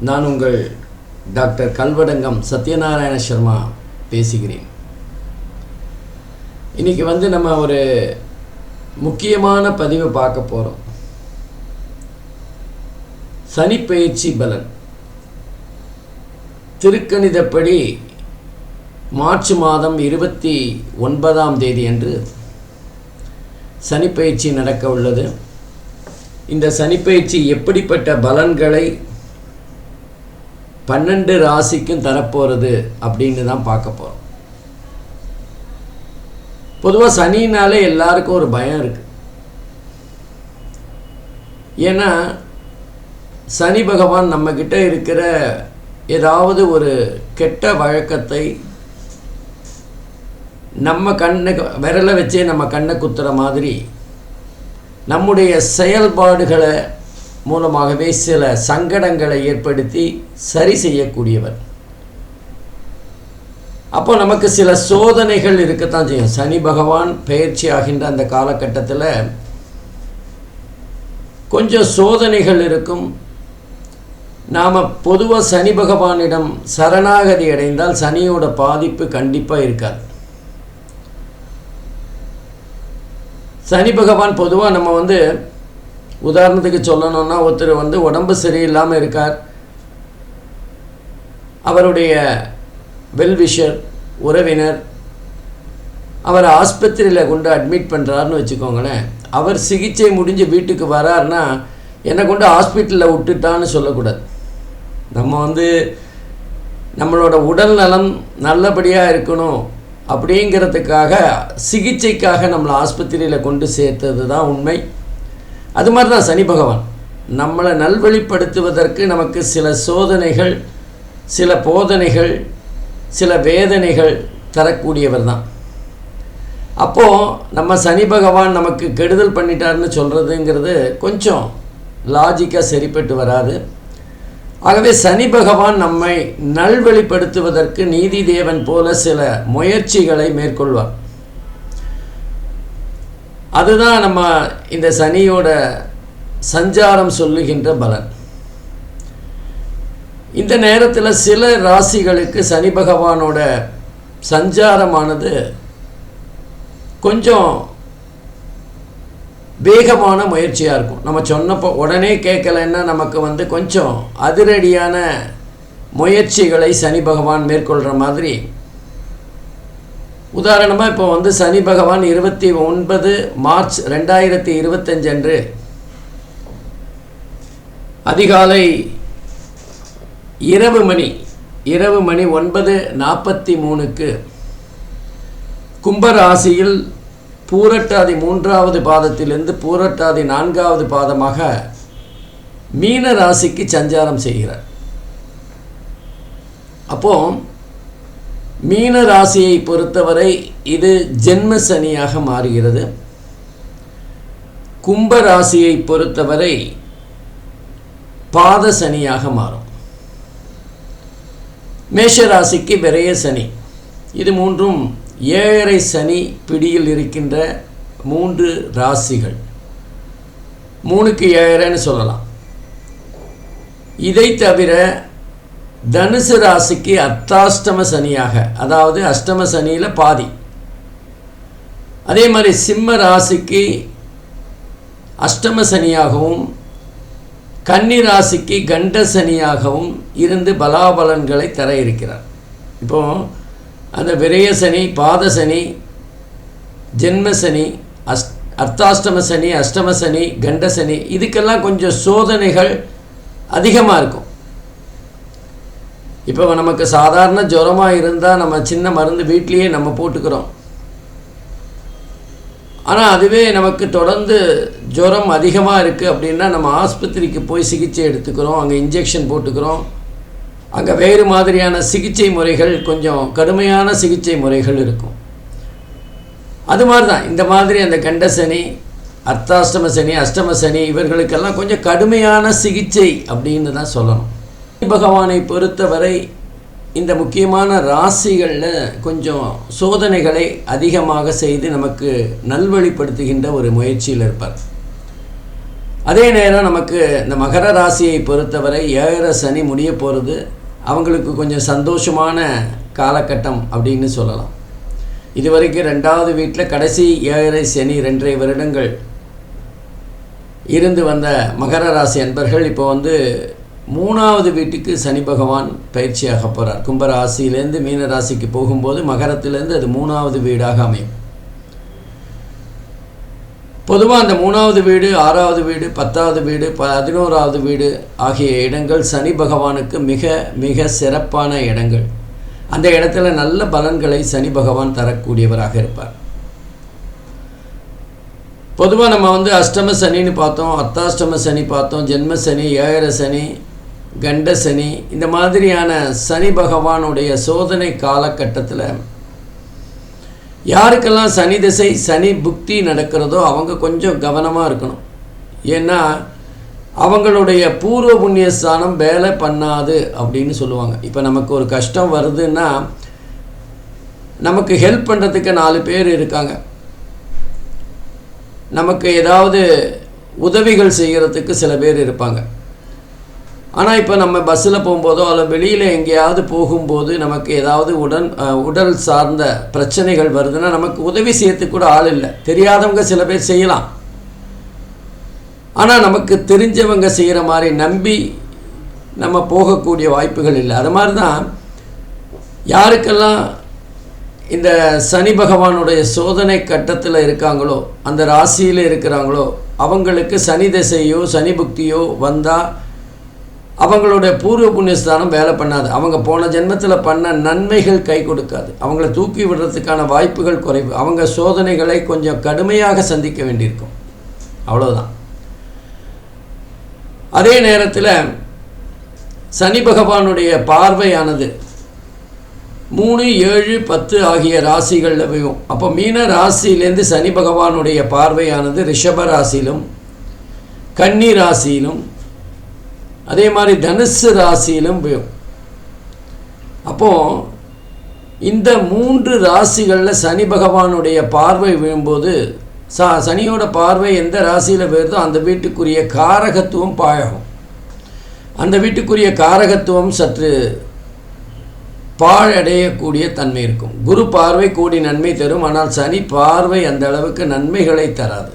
நான் உங்கள் டாக்டர் கல்வடங்கம் சத்யநாராயண சர்மா பேசுகிறேன். இன்னைக்கு வந்து நம்ம ஒரு முக்கியமான பதிவை பார்க்க போகிறோம் சனிப்பயிற்சி பலன். திருக்கணிதப்படி மார்ச் மாதம் இருபத்தி ஒன்பதாம் தேதி அன்று சனிப்பயிற்சி நடக்க உள்ளது. இந்த சனிப்பயிற்சி எப்படிப்பட்ட பலன்களை பன்னெண்டு ராசிக்கும் தரப்போகிறது அப்படின்னு தான் பார்க்க போகிறோம் பொதுவாக சனினாலே எல்லாருக்கும் ஒரு பயம் இருக்கு. ஏன்னா சனி பகவான் நம்மக்கிட்ட இருக்கிற ஏதாவது ஒரு கெட்ட வழக்கத்தை நம்ம கண்ணை விரலை வச்சே நம்ம கண்ணை குத்துற மாதிரி நம்முடைய செயல்பாடுகளை மூலமாகவே சில சங்கடங்களை ஏற்படுத்தி சரி செய்யக்கூடியவர். அப்போ நமக்கு சில சோதனைகள் இருக்கத்தான் செய்யும். சனி பகவான் பயிற்சி ஆகின்ற அந்த காலகட்டத்தில் கொஞ்சம் சோதனைகள் இருக்கும். நாம் பொதுவாக சனி பகவானிடம் சரணாகதி அடைந்தால் சனியோட பாதிப்பு கண்டிப்பாக இருக்காது. சனி பகவான் பொதுவாக நம்ம வந்து உதாரணத்துக்கு சொல்லணும்னா ஒருத்தர் வந்து உடம்பு சரியில்லாமல் இருக்கார். அவருடைய வெல்விஷர் உறவினர் அவரை ஆஸ்பத்திரியில் கொண்டு அட்மிட் பண்ணுறாருன்னு வச்சுக்கோங்களேன். அவர் சிகிச்சை முடிஞ்சு வீட்டுக்கு வராருன்னா என்னை கொண்டு ஹாஸ்பிட்டலில் விட்டுட்டான்னு சொல்லக்கூடாது. நம்ம வந்து நம்மளோட உடல் நலம் நல்லபடியாக இருக்கணும் அப்படிங்கிறதுக்காக சிகிச்சைக்காக நம்மளை ஆஸ்பத்திரியில் கொண்டு சேர்த்தது தான் உண்மை. அது மாதிரி தான் சனி பகவான். நம்மளை நல்வழிப்படுத்துவதற்கு நமக்கு சில சோதனைகள் சில போதனைகள் சில வேதனைகள் தரக்கூடியவர் தான். அப்போது நம்ம சனி பகவான் நமக்கு கெடுதல் பண்ணிட்டாருன்னு சொல்கிறதுங்கிறது கொஞ்சம் லாஜிக்காக சரிப்பட்டு வராது. ஆகவே சனி பகவான் நம்மை நல்வழிப்படுத்துவதற்கு நீதி தேவன் போல சில முயற்சிகளை மேற்கொள்வார். அதுதான் நம்ம இந்த சனியோட சஞ்சாரம் சொல்லுகின்ற பலன். இந்த நேரத்தில் சில ராசிகளுக்கு சனி பகவானோட சஞ்சாரமானது கொஞ்சம் வேகமான முயற்சியாக இருக்கும். நம்ம சொன்னப்போ உடனே கேட்கலைன்னா நமக்கு வந்து கொஞ்சம் அதிரடியான முயற்சிகளை சனி பகவான் மேற்கொள்கிற மாதிரி உதாரணமாக இப்போ வந்து சனி பகவான் இருபத்தி ஒன்பது மார்ச் ரெண்டாயிரத்தி இருபத்தஞ்சு அன்று அதிகாலை இரவு மணி இரவு மணி ஒன்பது நாற்பத்தி மூணுக்கு கும்பராசியில் பூரட்டாதி மூன்றாவது பாதத்திலிருந்து பூரட்டாதி நான்காவது பாதமாக மீன ராசிக்கு சஞ்சாரம் செய்கிறார். அப்போ மீன ராசியை பொறுத்தவரை இது ஜென்ம சனியாக மாறுகிறது. கும்ப ராசியை பொறுத்தவரை பாத சனியாக மாறும். மேஷ ராசிக்கு விரைய சனி. இது மூன்றும் ஏழரை சனி பிடியில் இருக்கின்ற மூன்று ராசிகள். மூணுக்கு ஏழரைன்னு சொல்லலாம். இதை தவிர தனுசு ராசிக்கு அர்த்தாஷ்டம சனியாக அதாவது அஷ்டம சனியில் பாதி. அதே மாதிரி சிம்ம ராசிக்கு அஷ்டம சனியாகவும் கன்னி ராசிக்கு கண்ட சனியாகவும் இருந்து பலாபலன்களை தர இருக்கிறார். இப்போது அந்த விரய சனி பாத சனி ஜென்ம சனி அஸ் அர்த்தாஷ்டம சனி அஷ்டம சனி கண்ட சனி இதுக்கெல்லாம் கொஞ்சம் சோதனைகள் அதிகமாக இருக்கும். இப்போ நமக்கு சாதாரண ஜுரமாக இருந்தால் நம்ம சின்ன மருந்து வீட்லேயே நம்ம போட்டுக்கிறோம். ஆனால் அதுவே நமக்கு தொடர்ந்து ஜுரம் அதிகமாக இருக்குது அப்படின்னா நம்ம ஆஸ்பத்திரிக்கு போய் சிகிச்சை எடுத்துக்கிறோம். அங்கே இன்ஜெக்ஷன் போட்டுக்கிறோம். அங்கே வேறு மாதிரியான சிகிச்சை முறைகள் கொஞ்சம் கடுமையான சிகிச்சை முறைகள் இருக்கும். அது மாதிரி தான் இந்த மாதிரி அந்த கண்ட சனி அர்த்தாஷ்டம சனி அஷ்டம சனி இவர்களுக்கெல்லாம் கொஞ்சம் கடுமையான சிகிச்சை அப்படின்னு தான் சொல்லணும். பகவானை பொறுத்தவரை இந்த முக்கியமான ராசிகளில் கொஞ்சம் சோதனைகளை அதிகமாக செய்து நமக்கு நல்வழிப்படுத்துகின்ற ஒரு முயற்சியில் இருப்பார். அதே நேரம் நமக்கு இந்த மகர ராசியை பொறுத்தவரை ஏழரை சனி முடிய போகிறது அவங்களுக்கு கொஞ்சம் சந்தோஷமான காலகட்டம் அப்படின்னு சொல்லலாம். இதுவரைக்கும் ரெண்டாவது வீட்டில் கடைசி ஏழரை சனி ரெண்டரை வருடங்கள் இருந்து வந்த மகர ராசி அன்பர்கள் இப்போ வந்து மூணாவது வீட்டுக்கு சனி பகவான் பயிற்சியாக போகிறார் கும்பராசியிலேருந்து மீன ராசிக்கு போகும்போது மகரத்திலேருந்து அது மூணாவது வீடாக அமையும். பொதுவாக அந்த மூணாவது வீடு ஆறாவது வீடு பத்தாவது வீடு பதினோராவது வீடு ஆகிய இடங்கள் சனி பகவானுக்கு மிக மிக சிறப்பான இடங்கள். அந்த இடத்துல நல்ல பலன்களை சனி பகவான் தரக்கூடியவராக இருப்பார். பொதுவாக நம்ம வந்து அஷ்டம சனின்னு பார்த்தோம் அத்தாஷ்டம சனி பார்த்தோம் ஜென்ம சனி ஏழரை சனி கண்ட சனி இந்த மாதிரியான சனி பகவானுடைய சோதனை காலகட்டத்தில் யாருக்கெல்லாம் சனி திசை சனி புக்தி நடக்கிறதோ அவங்க கொஞ்சம் கவனமாக இருக்கணும். ஏன்னா அவங்களுடைய பூர்வ புண்ணிய ஸ்தானம் வேலை பண்ணாது அப்படின்னு சொல்லுவாங்க. இப்போ நமக்கு ஒரு கஷ்டம் வருதுன்னா நமக்கு ஹெல்ப் பண்ணுறதுக்கு நாலு பேர் இருக்காங்க. நமக்கு ஏதாவது உதவிகள் செய்கிறதுக்கு சில பேர் இருப்பாங்க. ஆனால் இப்போ நம்ம பஸ்ஸில் போகும்போதோ அல்ல வெளியில் எங்கேயாவது போகும்போது நமக்கு ஏதாவது உடன் உடல் சார்ந்த பிரச்சனைகள் வருதுன்னா நமக்கு உதவி செய்யறதுக்கு கூட ஆள் இல்லை. தெரியாதவங்க சில பேர் செய்யலாம். ஆனால் நமக்கு தெரிஞ்சவங்க செய்கிற மாதிரி நம்பி நம்ம போகக்கூடிய வாய்ப்புகள் இல்லை. அது மாதிரி தான் யாருக்கெல்லாம் இந்த சனி பகவானுடைய சோதனை கட்டத்தில் இருக்காங்களோ அந்த ராசியில் இருக்கிறாங்களோ அவங்களுக்கு சனி திசையோ சனி புக்தியோ வந்தால் அவங்களுடைய பூர்வ புண்ணியஸ்தானம் வேலை பண்ணாது. அவங்க போன ஜென்மத்தில் பண்ண நன்மைகள் கை கொடுக்காது. அவங்கள தூக்கி விடுறதுக்கான வாய்ப்புகள் குறைவு. அவங்க சோதனைகளை கொஞ்சம் கடுமையாக சந்திக்க வேண்டியிருக்கும். அவ்வளோதான் அதே நேரத்தில் சனி பகவானுடைய பார்வையானது மூணு ஏழு பத்து ஆகிய ராசிகளில் விழும். அப்போ மீன ராசியிலேருந்து சனி பகவானுடைய பார்வையானது ரிஷப ராசியிலும் கன்னி ராசியிலும் அதே மாதிரி தனுசு ராசியிலும் விழும் அப்போது இந்த மூன்று ராசிகளில் சனி பகவானுடைய பார்வை விழும்போது சா சனியோட பார்வை எந்த ராசியில் வருதோ அந்த வீட்டுக்குரிய காரகத்துவம் பாழகும். அந்த வீட்டுக்குரிய காரகத்துவம் சற்று பாழடையக்கூடிய தன்மை இருக்கும். குரு பார்வை கூடி நன்மை தரும் ஆனால் சனி பார்வை அந்த அளவுக்கு நன்மைகளை தராது.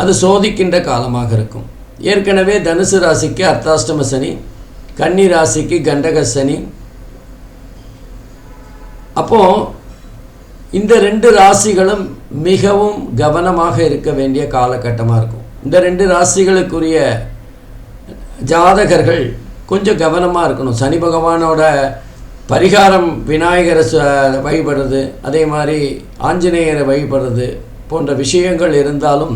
அது சோதிக்கின்ற காலமாக இருக்கும். ஏற்கனவே தனுசு ராசிக்கு அர்த்தாஷ்டம சனி கன்னி ராசிக்கு கண்டக சனி. அப்போது இந்த ரெண்டு ராசிகளும் மிகவும் கவனமாக இருக்க வேண்டிய காலகட்டமாக இருக்கும். இந்த ரெண்டு ராசிகளுக்குரிய ஜாதகர்கள் கொஞ்சம் கவனமாக இருக்கணும். சனி பகவானோட பரிகாரம் விநாயகரை வழிபடுறது அதே மாதிரி ஆஞ்சநேயரை வழிபடுறது போன்ற விஷயங்கள் இருந்தாலும்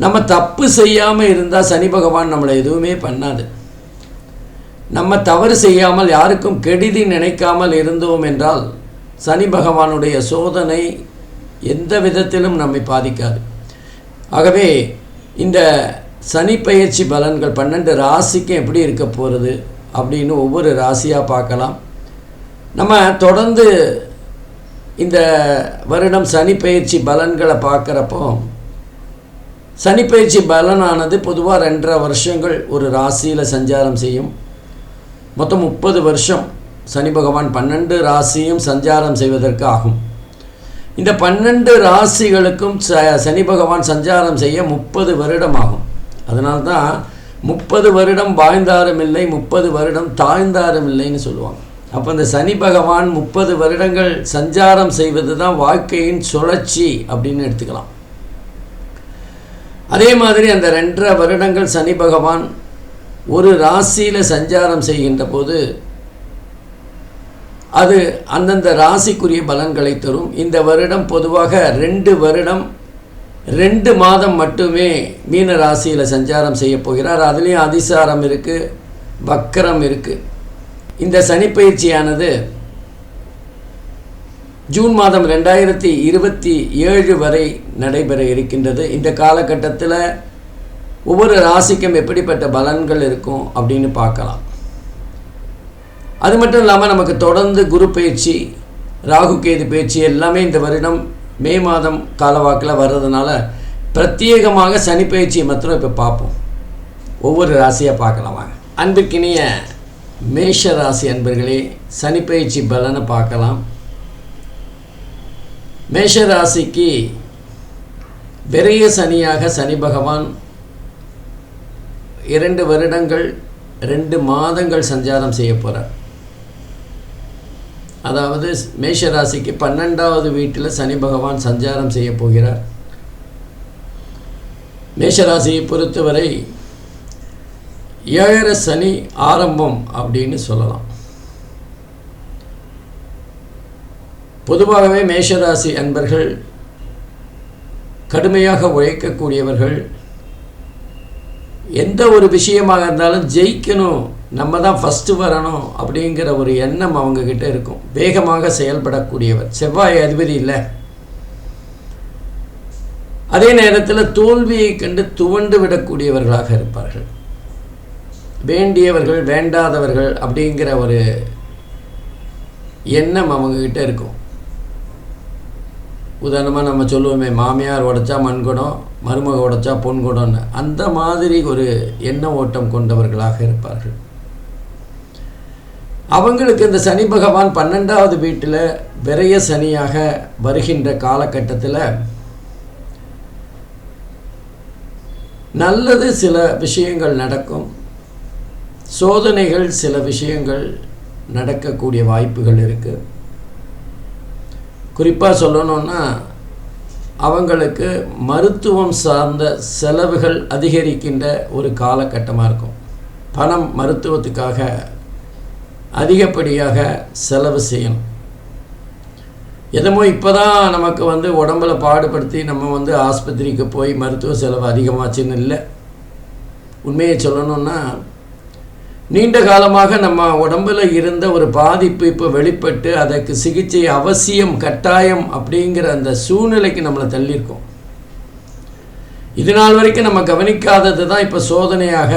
நம்ம தப்பு செய்யாமல் இருந்தால் சனி பகவான் நம்மளை எதுவுமே பண்ணாது. நம்ம தவறு செய்யாமல் யாருக்கும் கெடுதி நினைக்காமல் இருந்தோம் என்றால் சனி பகவானுடைய சோதனை எந்த விதத்திலும் நம்மை பாதிக்காது. ஆகவே இந்த சனி பயிற்சி பலன்கள் பன்னெண்டு ராசிக்கும் எப்படி இருக்க போகிறது அப்படின்னு ஒவ்வொரு ராசியாக பார்க்கலாம். நம்ம தொடர்ந்து இந்த வருடம் சனி பயிற்சி பலன்களை பார்க்குறப்போ சனிப்பயிற்சி பலனானது பொதுவாக ரெண்டரை வருஷங்கள் ஒரு ராசியில் சஞ்சாரம் செய்யும். மொத்தம் முப்பது வருஷம் சனி பகவான் பன்னெண்டு ராசியும் சஞ்சாரம் செய்வதற்கு ஆகும். இந்த பன்னெண்டு ராசிகளுக்கும் ச சனி பகவான் சஞ்சாரம் செய்ய முப்பது வருடம் ஆகும். அதனால்தான் முப்பது வருடம் வாழ்ந்தாரும் இல்லை முப்பது வருடம் தாழ்ந்தாரும் இல்லைன்னு சொல்லுவாங்க. அப்போ இந்த சனி பகவான் முப்பது வருடங்கள் சஞ்சாரம் செய்வது தான் வாழ்க்கையின் சுழற்சி அப்படின்னு எடுத்துக்கலாம். அதே மாதிரி அந்த ரெண்டரை வருடங்கள் சனி பகவான் ஒரு ராசியில் சஞ்சாரம் செய்கின்ற போது அது அந்தந்த ராசிக்குரிய பலன்களை தரும். இந்த வருடம் பொதுவாக ரெண்டு வருடம் ரெண்டு மாதம் மட்டுமே மீன ராசியில் சஞ்சாரம் செய்ய போகிறார். அதுலேயும் அதிசாரம் இருக்குது வக்கரம் இருக்குது இந்த சனிப்பயிற்சியானது ஜூன் மாதம் ரெண்டாயிரத்தி இருபத்தி ஏழு வரை நடைபெற இருக்கின்றது. இந்த காலகட்டத்தில் ஒவ்வொரு ராசிக்கும் எப்படிப்பட்ட பலன்கள் இருக்கும் அப்படின்னு பார்க்கலாம். அது மட்டும் இல்லாமல் நமக்கு தொடர்ந்து குரு பயிற்சி ராகு கேது பயிற்சி எல்லாமே இந்த வருடம் மே மாதம் காலவாக்கில் வர்றதுனால பிரத்யேகமாக சனி பயிற்சியை மாத்திரம் இப்போ பார்ப்போம். ஒவ்வொரு ராசியாக பார்க்கலாம் வாங்க. அன்பிற்கினிய மேஷ ராசி அன்பர்களே சனி பயிற்சி பலனை பார்க்கலாம். மேஷராசிக்கு விரைய சனியாக சனி பகவான் இரண்டு வருடங்கள் ரெண்டு மாதங்கள் சஞ்சாரம் செய்ய போகிறார் அதாவது மேஷராசிக்கு பன்னெண்டாவது வீட்டில் சனி பகவான் சஞ்சாரம் செய்ய போகிறார். மேஷராசியை பொறுத்தவரை ஏழரை சனி ஆரம்பம் அப்படின்னு சொல்லலாம். பொதுவாகவே மேஷராசி அன்பர்கள் கடுமையாக உழைக்கக்கூடியவர்கள். எந்த ஒரு விஷயமாக இருந்தாலும் ஜெயிக்கணும் நம்ம தான் ஃபஸ்ட்டு வரணும் அப்படிங்கிற ஒரு எண்ணம் அவங்கக்கிட்ட இருக்கும். வேகமாக செயல்படக்கூடியவர். செவ்வாய் அதிபதி இல்லை. அதே நேரத்தில் தோல்வியை கண்டு துவண்டு விடக்கூடியவர்களாக இருப்பார்கள். வேண்டியவர்கள் வேண்டாதவர்கள் அப்படிங்கிற ஒரு எண்ணம் அவங்கக்கிட்ட இருக்கும். உதாரணமாக நம்ம சொல்லுவோமே மாமியார் உடைச்சா மண்குடம் மருமக உடைச்சா பொன்குடம்னு. அந்த மாதிரி ஒரு எண்ண ஓட்டம் கொண்டவர்களாக இருப்பார்கள். அவங்களுக்கு இந்த சனி பகவான் பன்னெண்டாவது வீட்டில் விரைய சனியாக வருகின்ற காலகட்டத்தில் நல்லது சில விஷயங்கள் நடக்கும். சோதனைகள் சில விஷயங்கள் நடக்கக்கூடிய வாய்ப்புகள் இருக்குது குறிப்பாக சொல்லணும்னா அவங்களுக்கு மருத்துவம் சார்ந்த செலவுகள் அதிகரிக்கின்ற ஒரு காலகட்டமாக இருக்கும். பணம் மருத்துவத்துக்காக அதிகப்படியாக செலவு செய்யணும். எதுமோ இப்போ தான் நமக்கு வந்து உடம்புல பாடுபடுத்தி நம்ம வந்து ஆஸ்பத்திரிக்கு போய் மருத்துவ செலவு அதிகமாச்சுன்னு இல்லை. உண்மையை சொல்லணுன்னா நீண்ட காலமாக நம்ம உடம்பில் இருந்த ஒரு பாதிப்பு இப்போ வெளிப்பட்டு அதற்கு சிகிச்சை அவசியம் கட்டாயம் அப்படிங்கிற அந்த சூழ்நிலைக்கு நம்மளை தள்ளியிருக்கோம். இது நாள் வரைக்கும் நம்ம கவனிக்காதது தான் இப்போ சோதனையாக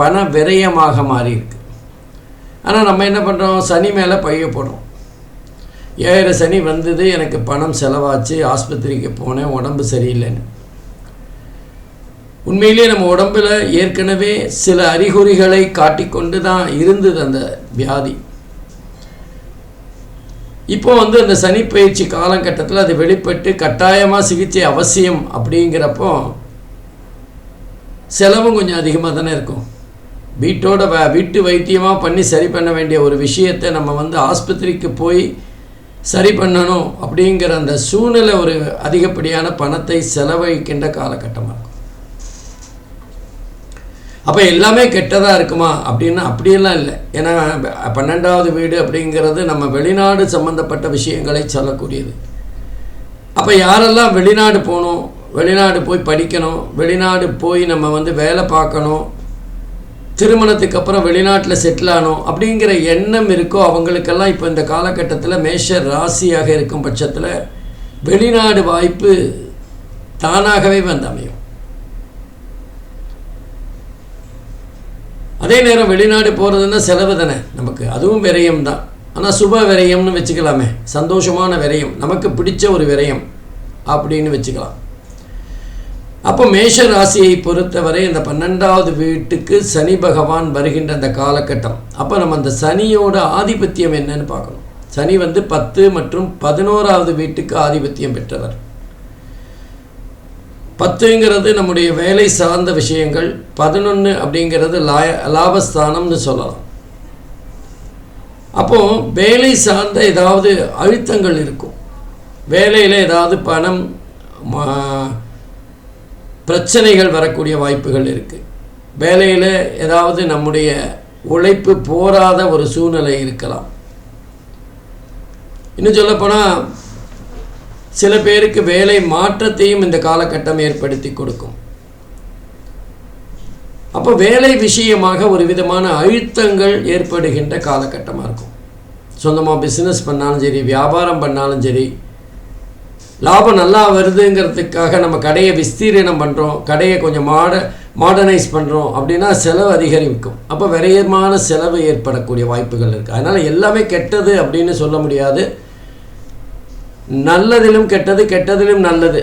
பண விரயமாக மாறியிருக்கு. ஆனால் நம்ம என்ன பண்ணுறோம் சனி மேலே பைய போடுறோம். ஏழரை சனி வந்தது எனக்கு பணம் செலவாச்சு ஆஸ்பத்திரிக்கு போனேன் உடம்பு சரியில்லைன்னு. உண்மையிலே நம்ம உடம்பில் ஏற்கனவே சில அறிகுறிகளை காட்டிக்கொண்டு தான் இருந்தது அந்த வியாதி. இப்போ வந்து அந்த சனி பயிற்சி காலகட்டத்தில் அது வெளிப்பட்டு கட்டாயமாக சிகிச்சை அவசியம் அப்படிங்கிறப்போ செலவும் கொஞ்சம் அதிகமாக தானே இருக்கும். வீட்டோட வ வீட்டு வைத்தியமாக பண்ணி சரி பண்ண வேண்டிய ஒரு விஷயத்தை நம்ம வந்து ஆஸ்பத்திரிக்கு போய் சரி பண்ணணும் அப்படிங்கிற அந்த சூழ்நிலை ஒரு அதிகப்படியான பணத்தை செலவழிக்கின்ற காலகட்டமாக இருக்கும். அப்போ எல்லாமே கெட்டதாக இருக்குமா? அப்படின்னா அப்படியெல்லாம் இல்லை. ஏன்னா பன்னெண்டாவது வீடு அப்படிங்கிறது நம்ம வெளிநாடு சம்மந்தப்பட்ட விஷயங்களை சொல்லக்கூடியது. அப்போ யாரெல்லாம் வெளிநாடு போகணும் வெளிநாடு போய் படிக்கணும் வெளிநாடு போய் நம்ம வந்து வேலை பார்க்கணும் திருமணத்துக்கு அப்புறம் வெளிநாட்டில் செட்டில் ஆகணும் அப்படிங்கிற எண்ணம் இருக்கோ அவங்களுக்கெல்லாம் இப்போ இந்த காலகட்டத்தில் மேஷ ராசியாக இருக்கும் பட்சத்தில் வெளிநாடு வாய்ப்பு தானாகவே வந்து அமையும். அதே நேரம் வெளிநாடு போகிறதுன்னா செலவு தானே நமக்கு? அதுவும் விரயம் தான். ஆனால் சுப விரயம்னு வச்சுக்கலாமே. சந்தோஷமான விரயம். நமக்கு பிடிச்ச ஒரு விரயம் அப்படின்னு வச்சுக்கலாம். அப்போ மேஷ ராசியை பொறுத்தவரை இந்த பன்னெண்டாவது வீட்டுக்கு சனி பகவான் வருகின்ற அந்த காலகட்டம். அப்போ நம்ம அந்த சனியோட ஆதிபத்தியம் என்னன்னு பார்க்கணும். சனி வந்து பத்து மற்றும் பதினோராவது வீட்டுக்கு ஆதிபத்தியம் பெற்றவர். பத்துங்கிறது நம்முடைய வேலை சார்ந்த விஷயங்கள் பதினொன்று அப்படிங்கிறது லாய லாபஸ்தானம்னு சொல்லலாம். அப்போது வேலை சார்ந்த ஏதாவது அழுத்தங்கள் இருக்கும். வேலையில் ஏதாவது பணம் பிரச்சனைகள் வரக்கூடிய வாய்ப்புகள் இருக்குது வேலையில் ஏதாவது நம்முடைய உழைப்பு போராத ஒரு சூழ்நிலை இருக்கலாம். இன்னும் சொல்லப்போனால் சில பேருக்கு வேலை மாற்றத்தையும் இந்த காலகட்டம் ஏற்படுத்தி கொடுக்கும். அப்போ வேலை விஷயமாக ஒரு விதமான அழுத்தங்கள் ஏற்படுகின்ற காலகட்டமாக இருக்கும். சொந்தமாக பிஸ்னஸ் பண்ணாலும் சரி வியாபாரம் பண்ணாலும் சரி லாபம் நல்லா வருதுங்கிறதுக்காக நம்ம கடையை விஸ்தீரணம் பண்ணுறோம் கடையை கொஞ்சம் மாட மாடர்னைஸ் பண்ணுறோம் அப்படின்னா செலவு அதிகரிக்கும். அப்போ விரயமான செலவு ஏற்படக்கூடிய வாய்ப்புகள் இருக்குது அதனால் எல்லாமே கெட்டது அப்படின்னு சொல்ல முடியாது. நல்லதிலும் கெட்டது கெட்டதிலும் நல்லது.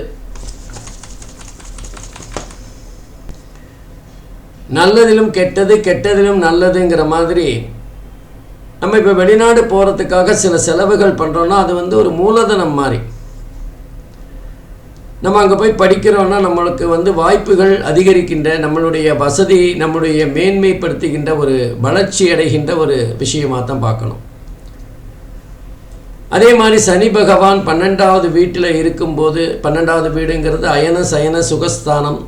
நல்லதிலும் கெட்டது கெட்டதிலும் நல்லதுங்கிற மாதிரி நம்ம இப்போ வெளிநாடு போகிறதுக்காக சில செலவுகள் பண்ணுறோன்னா அது வந்து ஒரு மூலதனம் மாதிரி. நம்ம அங்கே போய் படிக்கிறோன்னா நம்மளுக்கு வந்து வாய்ப்புகள் அதிகரிக்கின்ற நம்மளுடைய வசதி நம்மளுடைய மேன்மைப்படுத்துகின்ற ஒரு வளர்ச்சி அடைகின்ற ஒரு விஷயமாக தான் பார்க்கணும். அதே மாதிரி சனி பகவான் பன்னெண்டாவது வீட்டில் இருக்கும்போது பன்னெண்டாவது வீடுங்கிறது அயன சயன சுகஸ்தானம்.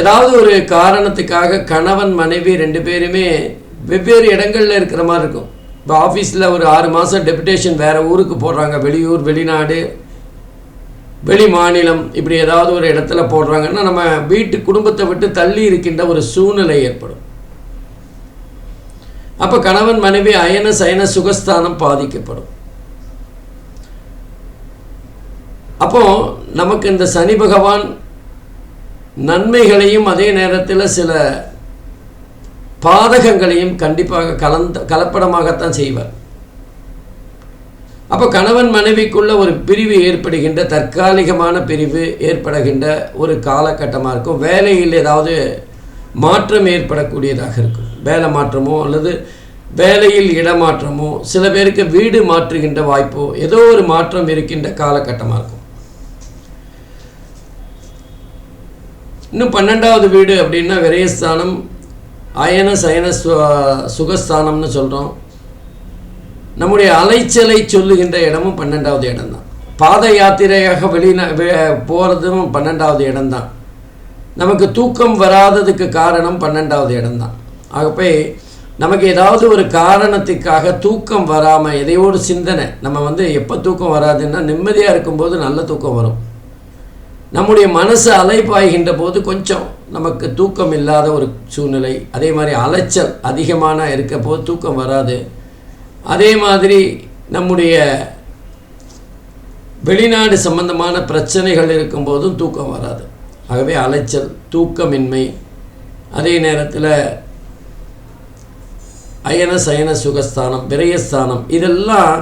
ஏதாவது ஒரு காரணத்துக்காக கணவன் மனைவி ரெண்டு பேருமே வெவ்வேறு இடங்களில் இருக்கிற மாதிரி இருக்கும். இப்போ ஆஃபீஸில் ஒரு ஆறு மாதம் டெபுடேஷன் வேறு ஊருக்கு போடுறாங்க. வெளியூர் வெளிநாடு வெளி மாநிலம் இப்படி ஏதாவது ஒரு இடத்துல போடுறாங்கன்னா நம்ம வீட்டு குடும்பத்தை விட்டு தள்ளி இருக்கின்ற ஒரு சூழ்நிலை ஏற்படும். அப்போ கணவன் மனைவி அயன சயன சுகஸ்தானம் பாதிக்கப்படும். அப்போ நமக்கு இந்த சனி பகவான் நன்மைகளையும் அதே நேரத்தில் சில பாதகங்களையும் கண்டிப்பாக கலந்த கலப்படமாகத்தான் செய்வார். அப்போ கணவன் மனைவிக்குள்ள ஒரு பிரிவு ஏற்படுகின்ற தற்காலிகமான பிரிவு ஏற்படுகின்ற ஒரு காலகட்டமாக இருக்கும். வேலையில் ஏதாவது மாற்றம் ஏற்படக்கூடியதாக இருக்கும். வேலை மாற்றமோ அல்லது வேலையில் இடமாற்றமோ சில பேருக்கு வீடு மாற்றுகின்ற வாய்ப்போ ஏதோ ஒரு மாற்றம் இருக்கின்ற காலகட்டமாக இருக்கும். இன்னும் பன்னெண்டாவது வீடு அப்படின்னா விரயஸ்தானம் அயன சயன சு சுகஸ்தானம்னு சொல்கிறோம் நம்முடைய அலைச்சலை சொல்லுகின்ற இடமும் பன்னெண்டாவது இடம்தான். பாத யாத்திரையாக வெளியில போகிறதும் பன்னெண்டாவது இடம்தான். நமக்கு தூக்கம் வராததுக்கு காரணம் பன்னெண்டாவது இடம்தான். ஆகப்போய் நமக்கு ஏதாவது ஒரு காரணத்துக்காக தூக்கம் வராமல் எதையோடு சிந்தனை நம்ம வந்து எப்போ தூக்கம் வராதுன்னா நிம்மதியாக இருக்கும்போது நல்ல தூக்கம் வரும். நம்முடைய மனசு அலைப்பாய்கின்ற போது கொஞ்சம் நமக்கு தூக்கம் இல்லாத ஒரு சூழ்நிலை அதே மாதிரி அலைச்சல் அதிகமான இருக்க போது தூக்கம் வராது. அதே மாதிரி நம்முடைய வெளிநாடு சம்பந்தமான பிரச்சனைகள் இருக்கும்போதும் தூக்கம் வராது. ஆகவே அலைச்சல் தூக்கமின்மை. அதே நேரத்தில் அயன சயன சுகஸ்தானம் விரயஸ்தானம் இதெல்லாம்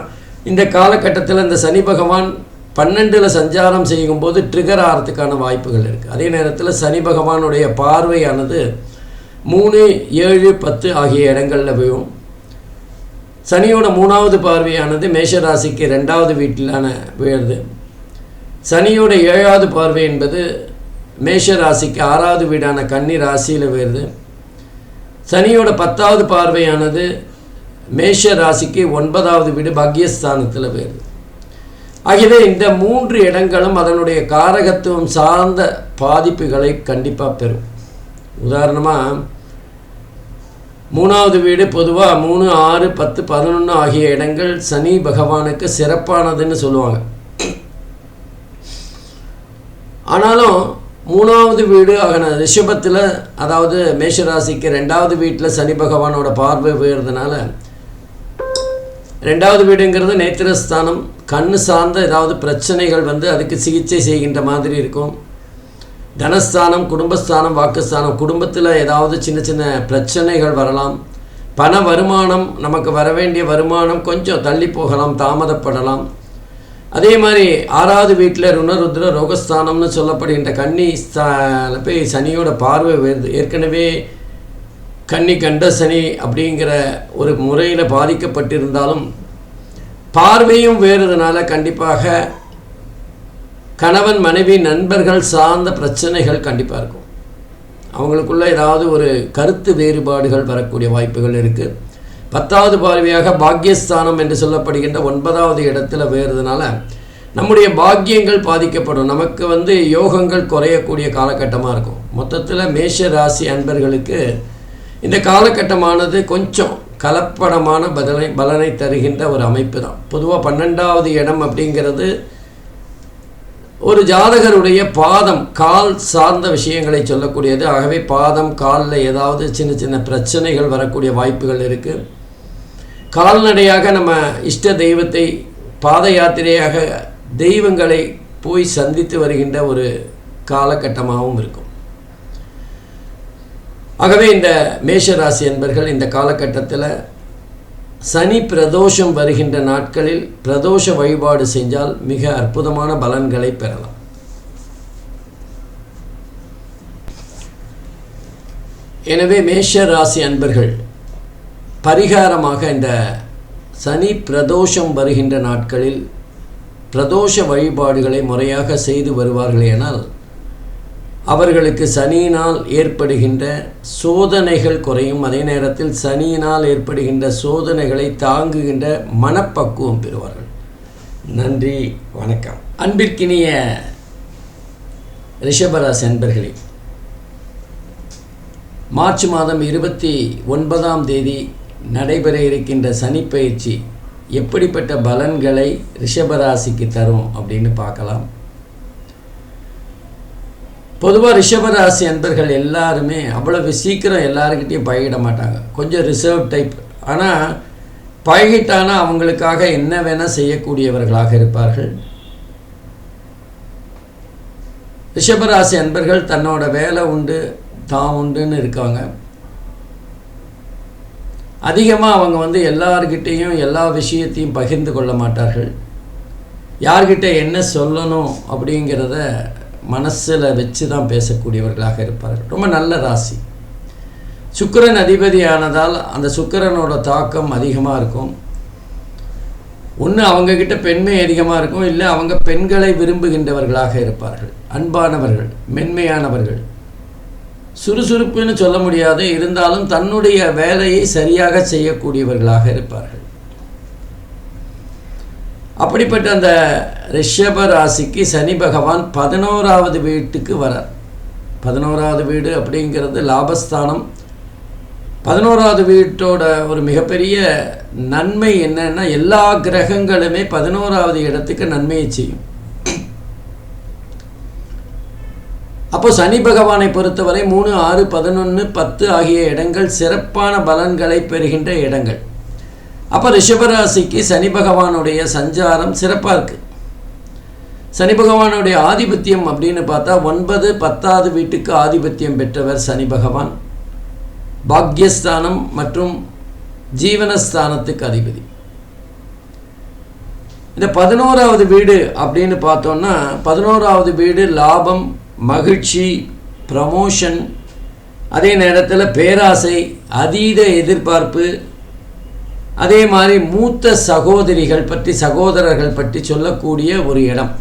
இந்த காலகட்டத்தில் இந்த சனி பகவான் பன்னெண்டில் சஞ்சாரம் செய்யும்போது ட்ரிகர் ஆகிறதுக்கான வாய்ப்புகள் இருக்குது அதே நேரத்தில் சனி பகவானுடைய பார்வையானது மூணு ஏழு பத்து ஆகிய இடங்களில் போயும் சனியோட மூணாவது பார்வையானது மேஷராசிக்கு ரெண்டாவது வீட்டிலான விழுது சனியோட ஏழாவது பார்வை என்பது மேஷ ராசிக்கு ஆறாவது வீடான கன்னி ராசியில் வருது. சனியோட பத்தாவது பார்வையானது மேஷ ராசிக்கு ஒன்பதாவது வீடு பாக்யஸ்தானத்தில் போயிருது ஆகியவே இந்த மூன்று இடங்களும் அதனுடைய காரகத்துவம் சார்ந்த பாதிப்புகளை கண்டிப்பாக பெறும். உதாரணமாக மூணாவது வீடு பொதுவாக மூணு ஆறு பத்து பதினொன்று ஆகிய இடங்கள் சனி பகவானுக்கு சிறப்பானதுன்னு சொல்லுவாங்க. ஆனாலும் மூணாவது வீடு ஆகின ரிஷபத்தில் அதாவது மேஷராசிக்கு ரெண்டாவது வீட்டில் சனி பகவானோட பார்வை உயர்றதுனால ரெண்டாவது வீடுங்கிறது நேத்திரஸ்தானம். கண்ணு சார்ந்த ஏதாவது பிரச்சனைகள் வந்து அதுக்கு சிகிச்சை செய்கின்ற மாதிரி இருக்கும். தனஸ்தானம் குடும்பஸ்தானம் வாக்குஸ்தானம் குடும்பத்தில் ஏதாவது சின்ன சின்ன பிரச்சனைகள் வரலாம். பண வருமானம் நமக்கு வர வேண்டிய வருமானம் கொஞ்சம் தள்ளி போகலாம் தாமதப்படலாம். அதே மாதிரி ஆறாவது வீட்டில் ருணருத்ர ரோகஸ்தானம்னு சொல்லப்படுகின்ற கன்னி ஸ்தான போய் சனியோட பார்வை வருது ஏற்கனவே கன்னி கண்ட சனி அப்படிங்கிற ஒரு முறையில் பாதிக்கப்பட்டிருந்தாலும் பார்வையும் வேறுதுனால கண்டிப்பாக கணவன் மனைவி நண்பர்கள் சார்ந்த பிரச்சனைகள் கண்டிப்பாக இருக்கும். அவங்களுக்குள்ள ஏதாவது ஒரு கருத்து வேறுபாடுகள் வரக்கூடிய வாய்ப்புகள் இருக்குது பத்தாவது பார்வையாக பாக்கியஸ்தானம் என்று சொல்லப்படுகின்ற ஒன்பதாவது இடத்துல வேறுதுனால நம்முடைய பாக்கியங்கள் பாதிக்கப்படும். நமக்கு வந்து யோகங்கள் குறையக்கூடிய காலகட்டமாக இருக்கும். மொத்தத்தில் மேஷ ராசி அன்பர்களுக்கு இந்த காலகட்டமானது கொஞ்சம் கலப்படமான பலனை பலனை தருகின்ற ஒரு அமைப்பு தான் பொதுவாக பன்னெண்டாவது இடம் அப்படிங்கிறது ஒரு ஜாதகருடைய பாதம் கால் சார்ந்த விஷயங்களை சொல்லக்கூடியது. ஆகவே பாதம் காலில் ஏதாவது சின்ன சின்ன பிரச்சனைகள் வரக்கூடிய வாய்ப்புகள் இருக்குது கால்நடையாக நம்ம இஷ்ட தெய்வத்தை பாத யாத்திரையாக தெய்வங்களை போய் சந்தித்து வருகின்ற ஒரு காலகட்டமாகவும் இருக்கும். ஆகவே இந்த மேஷராசி என்பர்கள் இந்த காலகட்டத்தில் சனி பிரதோஷம் வருகின்ற நாட்களில் பிரதோஷ வழிபாடு செஞ்சால் மிக அற்புதமான பலன்களை பெறலாம். எனவே மேஷ ராசி அன்பர்கள் பரிகாரமாக இந்த சனி பிரதோஷம் வருகின்ற நாட்களில் பிரதோஷ வழிபாடுகளை முறையாக செய்து வருவார்களேனால் அவர்களுக்கு சனியினால் ஏற்படுகின்ற சோதனைகள் குறையும். அதே நேரத்தில் சனியினால் ஏற்படுகின்ற சோதனைகளை தாங்குகின்ற மனப்பக்குவம் பெறுவார்கள். நன்றி வணக்கம். அன்பிற்கினிய ரிஷபராசி அன்பர்களே மார்ச் மாதம் இருபத்தி ஒன்பதாம் தேதி நடைபெற இருக்கின்ற சனிப்பயிற்சி எப்படிப்பட்ட பலன்களை ரிஷபராசிக்கு தரும் அப்படின்னு பார்க்கலாம். பொதுவாக ரிஷபராசி அன்பர்கள் எல்லாருமே அவ்வளவு சீக்கிரம் எல்லாருக்கிட்டையும் பழகிட மாட்டாங்க. கொஞ்சம் ரிசர்வ் டைப் ஆனால் பழகிட்டானா அவங்களுக்காக என்ன வேணால் செய்யக்கூடியவர்களாக இருப்பார்கள். ரிஷபராசி அன்பர்கள் தன்னோட வேலை உண்டு தான் உண்டுன்னு இருக்காங்க அதிகமாக அவங்க வந்து எல்லார்கிட்டேயும் எல்லா விஷயத்தையும் பகிர்ந்து கொள்ள மாட்டார்கள். யார்கிட்ட என்ன சொல்லணும் அப்படிங்கிறத மனசில் வச்சு தான் பேசக்கூடியவர்களாக இருப்பார்கள். ரொம்ப நல்ல ராசி. சுக்கிரன் அதிபதியானதால் அந்த சுக்கரனோட தாக்கம் அதிகமாக இருக்கும். ஒன்று அவங்கக்கிட்ட பெண்மை அதிகமாக இருக்கும். இல்லை அவங்க பெண்களை விரும்புகின்றவர்களாக இருப்பார்கள். அன்பானவர்கள் மென்மையானவர்கள். சுறுசுறுப்புன்னு சொல்ல முடியாது. இருந்தாலும் தன்னுடைய வேலையை சரியாக செய்யக்கூடியவர்களாக இருப்பார்கள். அப்படிப்பட்ட அந்த ரிஷப ராசிக்கு சனி பகவான் பதினோராவது வீட்டுக்கு வரார். பதினோராவது வீடு அப்படிங்கிறது லாபஸ்தானம். பதினோராவது வீட்டோட ஒரு மிகப்பெரிய நன்மை என்னன்னா எல்லா கிரகங்களுமே பதினோராவது இடத்துக்கு நன்மையை செய்யும். அப்போ சனி பகவானை பொறுத்தவரை மூணு ஆறு பதினொன்று பத்து ஆகிய இடங்கள் சிறப்பான பலன்களை பெறுகின்ற இடங்கள். அப்போ ரிஷபராசிக்கு சனி பகவானுடைய சஞ்சாரம் சிறப்பாக இருக்குது சனி பகவானுடைய ஆதிபத்தியம் அப்படின்னு பார்த்தா ஒன்பது பத்தாவது வீட்டுக்கு ஆதிபத்தியம் பெற்றவர் சனி பகவான். பாக்யஸ்தானம் மற்றும் ஜீவனஸ்தானத்துக்கு அதிபதி. இந்த பதினோராவது வீடு அப்படின்னு பார்த்தோன்னா பதினோராவது வீடு லாபம் மகிழ்ச்சி ப்ரமோஷன் அதே நேரத்தில் பேராசை அதீத எதிர்பார்ப்பு அதே மாதிரி மூத்த சகோதரிகள் பற்றி சகோதரர்கள் பற்றி சொல்லக்கூடிய ஒரு இடம்.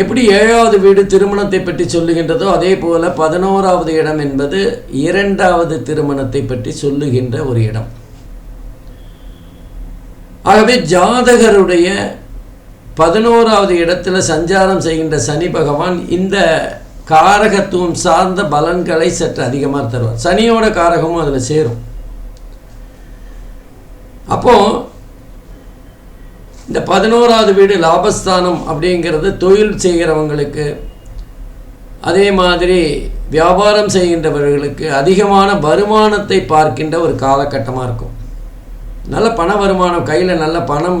எப்படி ஏழாவது வீடு திருமணத்தை பற்றி சொல்லுகின்றதோ அதே போல் பதினோராவது இடம் என்பது இரண்டாவது திருமணத்தை பற்றி சொல்லுகின்ற ஒரு இடம். ஆகவே ஜாதகருடைய பதினோராவது இடத்துல சஞ்சாரம் செய்கின்ற சனி பகவான் இந்த காரகத்துவம் சார்ந்த பலன்களை சற்று அதிகமாக தருவார். சனியோட காரகமும் அதில் சேரும். அப்போ இந்த பதினோராவது வீடு லாபஸ்தானம் அப்படிங்கிறது தொழில் செய்கிறவங்களுக்கு அதே மாதிரி வியாபாரம் செய்கின்றவர்களுக்கு அதிகமான வருமானத்தை பார்க்கின்ற ஒரு காலகட்டமாக இருக்கும். நல்ல பண வருமானம் கையில் நல்ல பணம்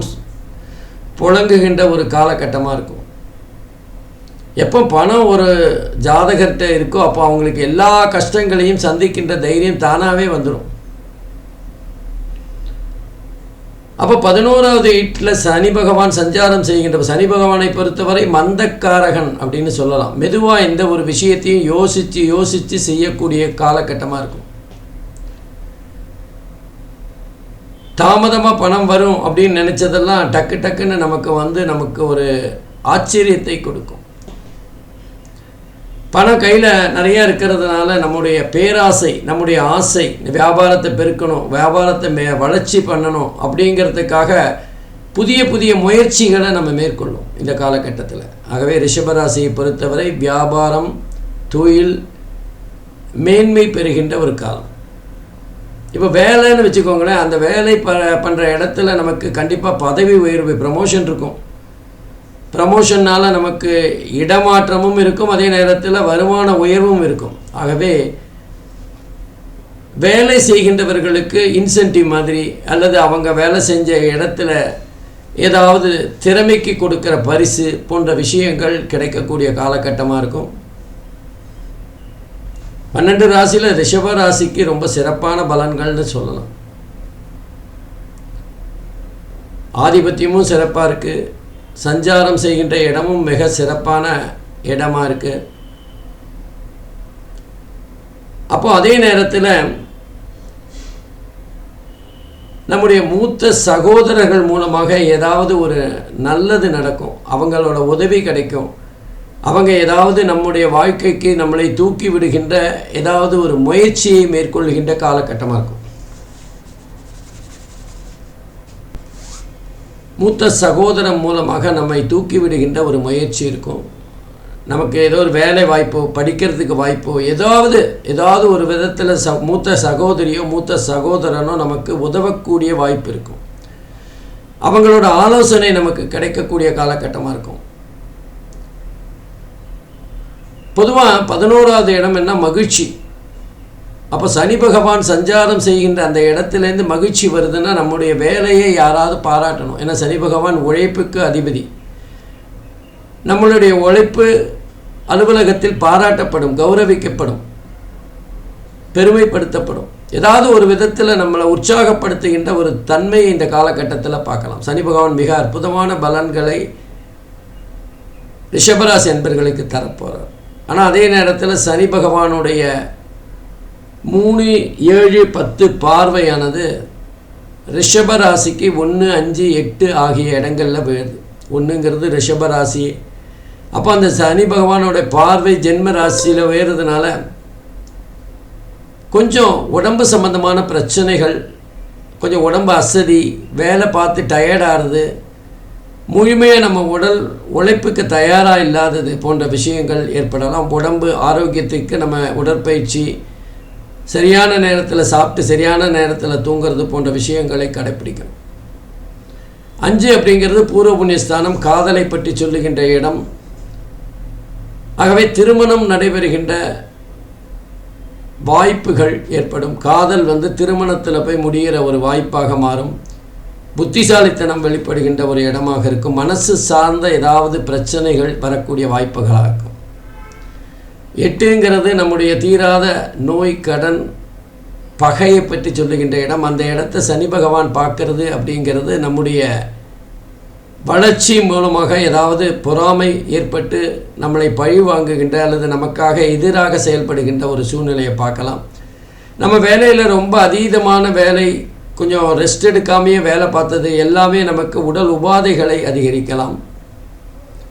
புழங்குகின்ற ஒரு காலகட்டமாக இருக்கும். எப்போ பணம் ஒரு ஜாதகர்கிட்ட இருக்கோ அப்போ அவங்களுக்கு எல்லா கஷ்டங்களையும் சந்திக்கின்ற தைரியம் தானாகவே வந்துடும் அப்போ பதினோராவது வீட்டில் சனி பகவான் சஞ்சாரம் செய்கின்ற சனி பகவானை பொறுத்தவரை மந்தக்காரகன் அப்படின்னு சொல்லலாம். மெதுவாக எந்த ஒரு விஷயத்தையும் யோசித்து யோசித்து செய்யக்கூடிய காலகட்டமாக இருக்கும். தாமதமாக பணம் வரும் அப்படின்னு நினச்சதெல்லாம் டக்கு டக்குன்னு நமக்கு வந்து நமக்கு ஒரு ஆச்சரியத்தை கொடுக்கும். பணம் கையில் நிறைய இருக்கிறதுனால நம்முடைய பேராசை நம்முடைய ஆசை வியாபாரத்தை பெருக்கணும் வியாபாரத்தை மே வளர்ச்சி பண்ணணும் அப்படிங்கிறதுக்காக புதிய புதிய முயற்சிகளை நம்ம மேற்கொள்ளும் இந்த காலகட்டத்தில். ஆகவே ரிஷபராசியை பொறுத்தவரை வியாபாரம் தொழில் மேன்மை பெறுகின்ற ஒரு காலம். இப்போ வேலைன்னு வச்சுக்கோங்களேன் அந்த வேலை ப பண்ணுற இடத்துல நமக்கு கண்டிப்பாக பதவி உயர்வு ப்ரமோஷன் இருக்கும். ப்ரமோஷன்னால் நமக்கு இடமாற்றமும் இருக்கும் அதே நேரத்தில் வருமான உயர்வும் இருக்கும். ஆகவே வேலை செய்கின்றவர்களுக்கு இன்சென்டிவ் மாதிரி அல்லது அவங்க வேலை செஞ்ச இடத்துல ஏதாவது திறமைக்கு கொடுக்குற பரிசு போன்ற விஷயங்கள் கிடைக்கக்கூடிய காலகட்டமாக இருக்கும். பன்னெண்டு ராசியில் ரிஷப ராசிக்கு ரொம்ப சிறப்பான பலன்கள்னு சொல்லலாம். ஆதிபத்தியமும் சிறப்பாக இருக்குது சஞ்சாரம் செய்கின்ற இடமும் மிக சிறப்பான இடமா இருக்குது அப்போ அதே நேரத்தில் நம்முடைய மூத்த சகோதரர்கள் மூலமாக ஏதாவது ஒரு நல்லது நடக்கும். அவங்களோட உதவி கிடைக்கும். அவங்க ஏதாவது நம்முடைய வாழ்க்கைக்கு நம்மளை தூக்கி விடுகின்ற ஏதாவது ஒரு முயற்சியை மேற்கொள்கின்ற காலகட்டமாக இருக்கும். மூத்த சகோதரன் மூலமாக நம்மை தூக்கி விடுகின்ற ஒரு முயற்சி இருக்கும். நமக்கு ஏதோ ஒரு வேலை வாய்ப்போ படிக்கிறதுக்கு வாய்ப்போ ஏதாவது ஏதாவது ஒரு விதத்தில் ச மூத்த சகோதரியோ மூத்த சகோதரனோ நமக்கு உதவக்கூடிய வாய்ப்பு இருக்கும். அவங்களோட ஆலோசனை நமக்கு கிடைக்கக்கூடிய காலகட்டமாக இருக்கும். பொதுவாக பதினோராவது இடம் என்ன? மகிழ்ச்சி. அப்போ சனி பகவான் சஞ்சாரம் செய்கின்ற அந்த இடத்துலேருந்து மகிழ்ச்சி வருதுன்னா நம்முடைய வேலையை யாராவது பாராட்டணும். ஏன்னா சனி பகவான் உழைப்புக்கு அதிபதி. நம்மளுடைய உழைப்பு அலுவலகத்தில் பாராட்டப்படும் கௌரவிக்கப்படும் பெருமைப்படுத்தப்படும். ஏதாவது ஒரு விதத்தில் நம்மளை உற்சாகப்படுத்துகின்ற ஒரு தன்மையை இந்த காலகட்டத்தில் பார்க்கலாம். சனி பகவான் மிக அற்புதமான பலன்களை ரிஷபராசி என்பர்களுக்கு தரப்போகிறார் ஆனால் அதே நேரத்தில் சனி பகவானுடைய மூணு ஏழு பத்து பார்வையானது ரிஷபராசிக்கு ஒன்று அஞ்சு எட்டு ஆகிய இடங்களில் போயிடுது ஒன்றுங்கிறது ரிஷபராசி அப்போ அந்த சனி பகவானோட பார்வை ஜென்ம ராசியில் உயர்றதுனால கொஞ்சம் உடம்பு சம்பந்தமான பிரச்சனைகள் கொஞ்சம் உடம்பு அசதி வேலை பார்த்து டயர்டாகிறது முழுமையாக நம்ம உடல் உழைப்புக்கு தயாராக இல்லாதது போன்ற விஷயங்கள் ஏற்படலாம். உடம்பு ஆரோக்கியத்துக்கு நம்ம உடற்பயிற்சி சரியான நேரத்தில் சாப்பிட்டு சரியான நேரத்தில் தூங்குறது போன்ற விஷயங்களை கடைப்பிடிக்கணும். அஞ்சு அப்படிங்கிறது பூர்வ புண்ணியஸ்தானம் காதலை பற்றி சொல்லுகின்ற இடம். ஆகவே திருமணம் நடைபெறுகின்ற வாய்ப்புகள் ஏற்படும். காதல் வந்து திருமணத்தில் போய் முடிகிற ஒரு வாய்ப்பாக மாறும். புத்திசாலித்தனம் வெளிப்படுகின்ற ஒரு இடமாக இருக்கும். மனசு சார்ந்த ஏதாவது பிரச்சனைகள் வரக்கூடிய வாய்ப்புகளாக இருக்கும். எட்டுங்கிறது நம்முடைய தீராத நோய் கடன் பகையை பற்றி சொல்லுகின்ற இடம். அந்த இடத்த சனி பகவான் பார்க்கறது அப்படிங்கிறது நம்முடைய வளர்ச்சி மூலமாக ஏதாவது பொறாமை ஏற்பட்டு நம்மளை பழி வாங்குகின்ற அல்லது நமக்காக எதிராக செயல்படுகின்ற ஒரு சூழ்நிலையை பார்க்கலாம். நம்ம வேலையில் ரொம்ப அதீதமான வேலை கொஞ்சம் ரெஸ்ட் எடுக்காமையே வேலை பார்த்தது எல்லாமே நமக்கு உடல் உபாதைகளை அதிகரிக்கலாம்.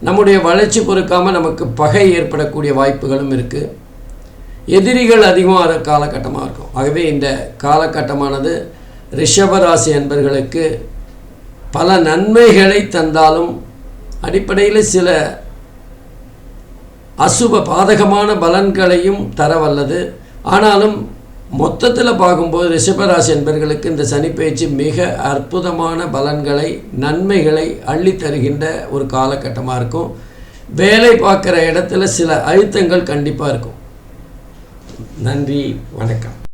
நம்முடைய வளர்ச்சி பொறுக்காமல் நமக்கு பகை ஏற்படக்கூடிய வாய்ப்புகளும் இருக்குது எதிரிகள் அதிகமாக காலகட்டமாக இருக்கும். ஆகவே இந்த காலகட்டமானது ரிஷபராசி அன்பர்களுக்கு பல நன்மைகளை தந்தாலும் அடிப்படையில் சில அசுப பாதகமான பலன்களையும் தர வல்லது ஆனாலும் மொத்தத்தில் பார்க்கும்போது ரிஷபராசி என்பர்களுக்கு இந்த சனிப்பயிற்சி மிக அற்புதமான பலன்களை நன்மைகளை அள்ளி தருகின்ற ஒரு காலகட்டமாக இருக்கும். வேலை பார்க்குற இடத்துல சில அழுத்தங்கள் கண்டிப்பாக இருக்கும். நன்றி வணக்கம்.